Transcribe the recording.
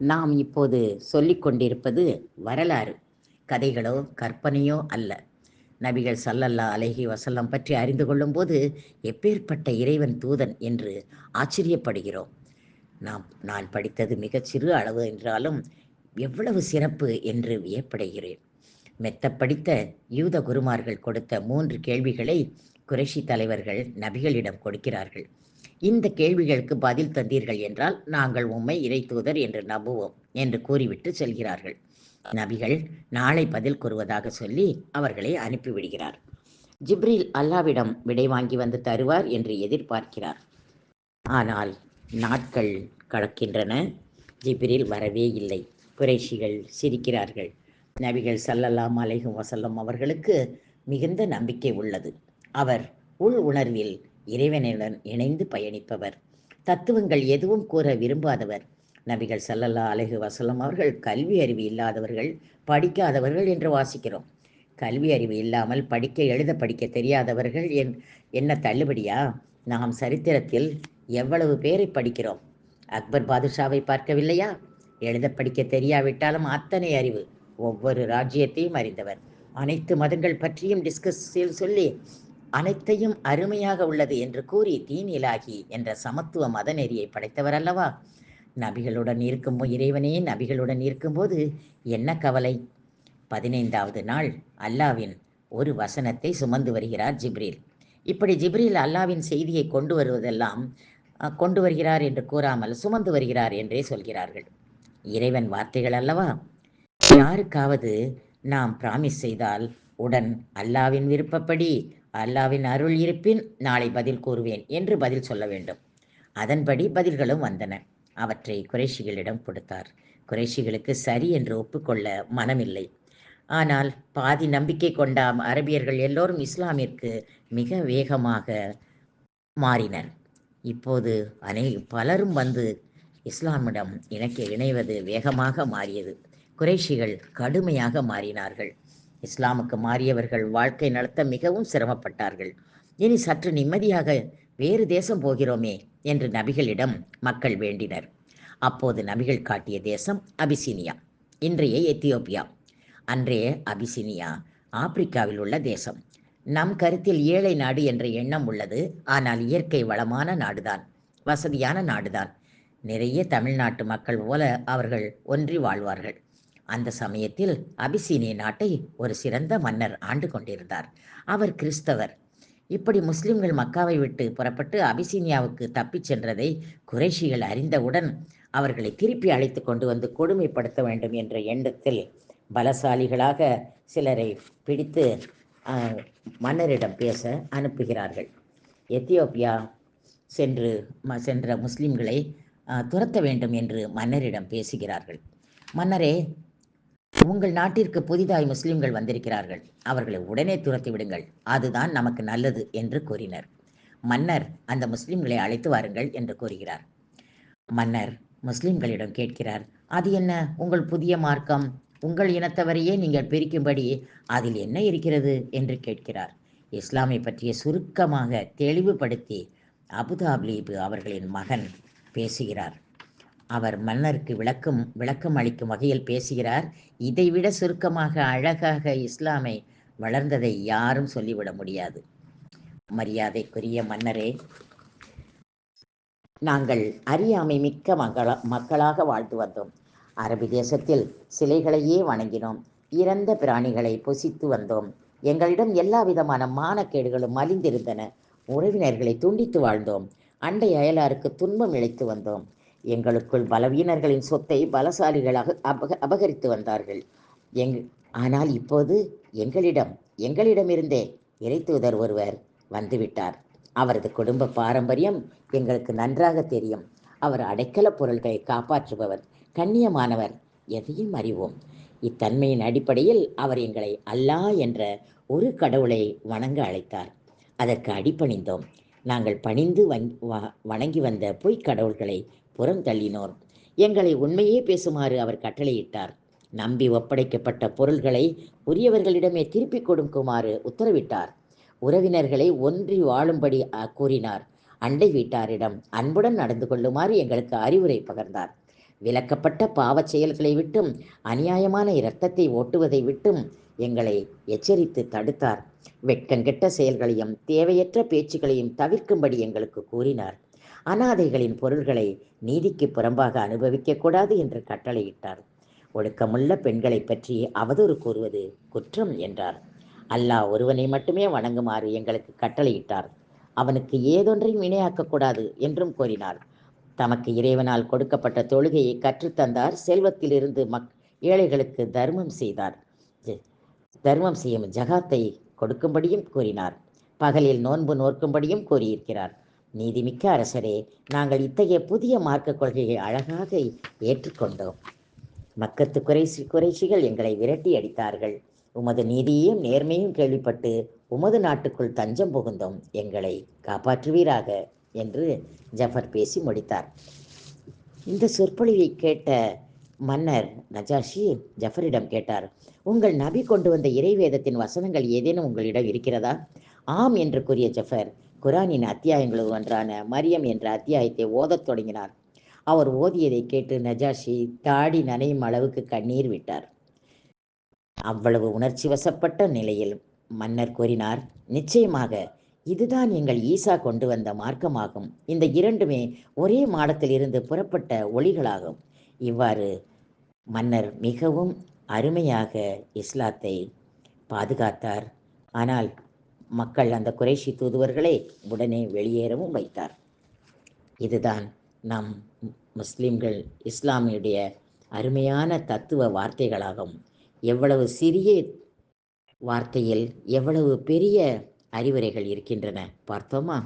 நாம் இப்போது சொல்லிக் கொண்டிருப்பது வரலாறு கதைகளோ கற்பனையோ அல்ல. நபிகள் சல்லல்லா அலஹி வசல்லம் பற்றி அறிந்து கொள்ளும்போது எப்பேற்பட்ட இறைவன் தூதன் என்று ஆச்சரியப்படுகிறோம். நாம் நான் படித்தது மிகச் சிறு அளவு என்றாலும் எவ்வளவு சிறப்பு என்று வியப்படைகிறேன். மெத்த படித்த யூத குருமார்கள் கொடுத்த மூன்று கேள்விகளை குறைஷி தலைவர்கள் நபிகளிடம் கொடுக்கிறார்கள். இந்த கேள்விகளுக்கு பதில் தந்தீர்கள் என்றால் நாங்கள் உம்மை இறை தூதர் என்று நம்புவோம் என்று கூறிவிட்டு செல்கிறார்கள். நபிகள் நாளை பதில் கூறுவதாக சொல்லி அவர்களை அனுப்பிவிடுகிறார். ஜிப்ரில் அல்லாவிடம் விடை வாங்கி வந்து தருவார் என்று எதிர்பார்க்கிறார். ஆனால் நாட்கள் கடக்கின்றன. ஜிப்ரில் வரவே இல்லை. குறைஷிகள் சிரிக்கிறார்கள். நபிகள் சல்லல்லாம் அலைஹும் வசல்லம் அவர்களுக்கு மிகுந்த நம்பிக்கை உள்ளது. அவர் உள் உணர்வில் இறைவனுடன் இணைந்து பயணிப்பவர். தத்துவங்கள் எதுவும் கூற விரும்பாதவர். நபிகள் சல்லல்லா அலஹு வசல்லம் அவர்கள் கல்வி அறிவு இல்லாதவர்கள் படிக்காதவர்கள் என்று வாசிக்கிறோம். கல்வி அறிவு இல்லாமல் படிக்க எழுத படிக்க தெரியாதவர்கள் என் என்ன தள்ளுபடியா? நாம் சரித்திரத்தில் எவ்வளவு பேரை படிக்கிறோம்? அக்பர் பாதுஷாவை பார்க்கவில்லையா? எழுத படிக்க தெரியாவிட்டாலும் அத்தனை அறிவு ஒவ்வொரு ராஜ்யத்தையும் அறிந்தவர். அனைத்து மதங்கள் பற்றியும் டிஸ்கஸ் சொல்லி அனைத்தையும் அருமையாக உள்ளது என்று கூறி தீனிலாகி என்ற சமத்துவ மத நெறியை படைத்தவர் அல்லவா நபிகளுடன் இருக்கும் இறைவனே நபிகளுடன் இருக்கும்போது என்ன கவலை? பதினைந்தாவது நாள் அல்லாவின் ஒரு வசனத்தை சுமந்து வருகிறார் ஜிப்ரீல். இப்படி ஜிப்ரீல் அல்லாவின் செய்தியை கொண்டு வருவதெல்லாம் கொண்டு வருகிறார் என்று கூறாமல் சுமந்து வருகிறார் என்றே சொல்கிறார்கள். இறைவன் வார்த்தைகள் அல்லவா? யாருக்காவது நாம் பிராமிஸ் செய்தால் உடன் அல்லாவின் விருப்பப்படி அல்லாவின் அருள் இருப்பின் நாளை பதில் கூறுவேன் என்று பதில் சொல்ல வேண்டும். அதன்படி பதில்களும் வந்தன. அவற்றை குறைஷிகளிடம் கொடுத்தார். குறைஷிகளுக்கு சரி என்று ஒப்புக்கொள்ள மனமில்லை. ஆனால் பாதி நம்பிக்கை கொண்ட அரபியர்கள் எல்லோரும் இஸ்லாமிற்கு மிக வேகமாக மாறினர். இப்போது அனை பலரும் வந்து இஸ்லாமிடம் இணைக்க இணைவது வேகமாக மாறியது. குறைஷிகள் கடுமையாக மாறினார்கள். இஸ்லாமுக்கு மாறியவர்கள் வாழ்க்கை நடத்த மிகவும் சிரமப்பட்டார்கள். இனி சற்று நிம்மதியாக வேறு தேசம் போகிறோமே என்று நபிகளிடம் மக்கள் வேண்டினர். அப்போது நபிகள் காட்டிய தேசம் அபிசீனியா இன்றைய எத்தியோப்பியா. அன்றைய அபிசினியா ஆப்பிரிக்காவில் உள்ள தேசம். நம் கருத்தில் ஏழை நாடு என்ற எண்ணம் உள்ளது. ஆனால் இயற்கை வளமான நாடுதான் வசதியான நாடுதான். நிறைய தமிழ்நாட்டு மக்கள் போல அவர்கள் ஒன்றி வாழ்வார்கள். அந்த சமயத்தில் அபிசீனிய நாட்டை ஒரு சிறந்த மன்னர் ஆண்டு கொண்டிருந்தார். அவர் கிறிஸ்தவர். இப்படி முஸ்லிம்கள் மக்காவை விட்டு புறப்பட்டு அபிசீனியாவுக்கு தப்பிச் சென்றதை குறைஷிகள் அறிந்தவுடன் அவர்களை திருப்பி அழைத்து கொண்டு வந்து கொடுமைப்படுத்த வேண்டும் என்ற எண்ணத்தில் பலசாலிகளாக சிலரை பிடித்து மன்னரிடம் பேச அனுப்புகிறார்கள். எத்தியோப்பியா சென்று சென்ற முஸ்லிம்களை துரத்த வேண்டும் என்று மன்னரிடம் பேசுகிறார்கள். மன்னரே உங்கள் நாட்டிற்கு புதிதாய் முஸ்லிம்கள் வந்திருக்கிறார்கள். அவர்களை உடனே துரத்தி விடுங்கள். அதுதான் நமக்கு நல்லது என்று கூறினர். மன்னர் அந்த முஸ்லிம்களை அழைத்து வாருங்கள் என்று கூறுகிறார். மன்னர் முஸ்லிம்களிடம் கேட்கிறார் அது என்ன? உங்கள் புதிய மார்க்கம்? உங்கள் இனத்தவரையே நீங்கள் பிரிக்கும்படி அதில் என்ன இருக்கிறது? என்று கேட்கிறார். இஸ்லாமை பற்றிய சுருக்கமாக தெளிவுபடுத்தி அபுதாப்லீபு அவர்களின் மகன் பேசுகிறார். அவர் மன்னருக்கு விளக்கம் விளக்கம் அளிக்கும் வகையில் பேசுகிறார். இதைவிட சுருக்கமாக அழகாக இஸ்லாமை வளர்ந்ததை யாரும் சொல்லிவிட முடியாது. மரியாதைக்குரிய மன்னரே நாங்கள் அறியாமை மிக்க மக்களா மக்களாக வாழ்ந்து வந்தோம். அரபி தேசத்தில் சிலைகளையே வணங்கினோம். இறந்த பிராணிகளை பொசித்து வந்தோம். எங்களிடம் எல்லா விதமான மானக்கேடுகளும் மலிந்திருந்தன. உறவினர்களை துண்டித்து வாழ்ந்தோம். அண்டை அயலாருக்கு துன்பம் இழைத்து வந்தோம். எங்களுக்குள் பலவீனர்களின் சொத்தை பலசாலிகளாக அபக அபகரித்து வந்தார்கள். எங் ஆனால் இப்போது எங்களிடம் எங்களிடமிருந்தே இறைத்தூதர் ஒருவர் வந்துவிட்டார் அவரது குடும்ப பாரம்பரியம் எங்களுக்கு நன்றாக தெரியும். அவர் அடைக்கல பொருள்களை காப்பாற்றுபவர் கண்ணியமானவர் எதையும் அறிவோம். இத்தன்மையின் அடிப்படையில் அவர் எங்களை அல்லா என்ற ஒரு கடவுளை வணங்க அழைத்தார். அதற்கு அடிப்பணிந்தோம் நாங்கள் பணிந்து வணங்கி வந்த பொய்க் கடவுள்களை புறந்தள்ளினோர் எங்களை உண்மையே பேசுமாறு அவர் கட்டளையிட்டார். நம்பி ஒப்படைக்கப்பட்ட பொருள்களை உரியவர்களிடமே திருப்பிக் கொடுக்குமாறு உத்தரவிட்டார். உறவினர்களை ஒன்றி வாழும்படி கூறினார். அண்டை வீட்டாரிடம் அன்புடன் நடந்து கொள்ளுமாறு எங்களுக்கு அறிவுரை பகர்ந்தார். விலக்கப்பட்ட பாவச் செயல்களை விட்டும் அநியாயமான இரத்தத்தை ஓட்டுவதை விட்டும் எங்களை எச்சரித்து தடுத்தார். வெட்கங்கெட்ட செயல்களையும் தேவையற்ற பேச்சுகளையும் தவிர்க்கும்படி எங்களுக்கு கூறினார். அனாதைகளின் பொருள்களை நீதிக்கு புறம்பாக அனுபவிக்கக்கூடாது என்று கட்டளையிட்டார். ஒழுக்கமுள்ள பெண்களை பற்றி அவதூறு கூறுவது குற்றம் என்றார். அல்லாஹ் ஒருவனை மட்டுமே வணங்குமாறு எங்களுக்கு கட்டளையிட்டார். அவனுக்கு ஏதொன்றையும் இணையாக்கக்கூடாது என்றும் கூறினார். தமக்கு இறைவனால் கொடுக்கப்பட்ட தொழுகையை கற்றுத்தந்தார் செல்வத்திலிருந்து மக் ஏழைகளுக்கு தர்மம் செய்தார். தர்மம் செய்யும் ஜகாத்தை கொடுக்கும்படியும் கூறினார். பகலில் நோன்பு நோக்கும்படியும் கூறியிருக்கிறார். நீதிமிக்க அரசரே நாங்கள் இத்தகைய புதிய மார்க்க கொள்கையை அழகாக ஏற்றுக்கொண்டோம் மக்கத்து குறைசி குறைசிகள் எங்களை விரட்டி அடித்தார்கள். உமது நீதியையும் நேர்மையும் கேள்விப்பட்டு உமது நாட்டுக்குள் தஞ்சம் புகுந்தோம். எங்களை காப்பாற்றுவீராக என்று ஜஃபர் பேசி முடித்தார். இந்த சொற்பொழிவை கேட்ட மன்னர் நஜாஷி ஜஃபரிடம் கேட்டார் உங்கள் நபி கொண்டு வந்த இறைவேதத்தின் வசனங்கள் ஏதேனும் உங்களிடம் இருக்கிறதா? ஆம் என்று கூறிய ஜஃபர் குரானின் அத்தியாயங்களில் ஒன்றான மரியம் என்ற அத்தியாயத்தை ஓதத் தொடங்கினார். அவர் ஓதியதை கேட்டு நஜாஷி தாடி நனையும் அளவுக்கு கண்ணீர் விட்டார். அவ்வளவு உணர்ச்சி வசப்பட்ட நிலையில் மன்னர் கூறினார் நிச்சயமாக இதுதான் எங்கள் ஈசா கொண்டு வந்த மார்க்கமாகும். இந்த இரண்டுமே ஒரே மாடத்தில் இருந்து புறப்பட்ட ஒளிகளாகும். இவ்வாறு மன்னர் மிகவும் அருமையாக இஸ்லாத்தை பாதுகாத்தார். ஆனால் மக்கள் அந்த குறைஷி தூதுவர்களை உடனே வெளியேறவும் வைத்தார். இதுதான் நம் முஸ்லிம்கள் இஸ்லாமியுடைய அருமையான தத்துவ வார்த்தைகளாகும். எவ்வளவு சிறிய வார்த்தையில் எவ்வளவு பெரிய அறிவுரைகள் இருக்கின்றன பார்த்தோமா?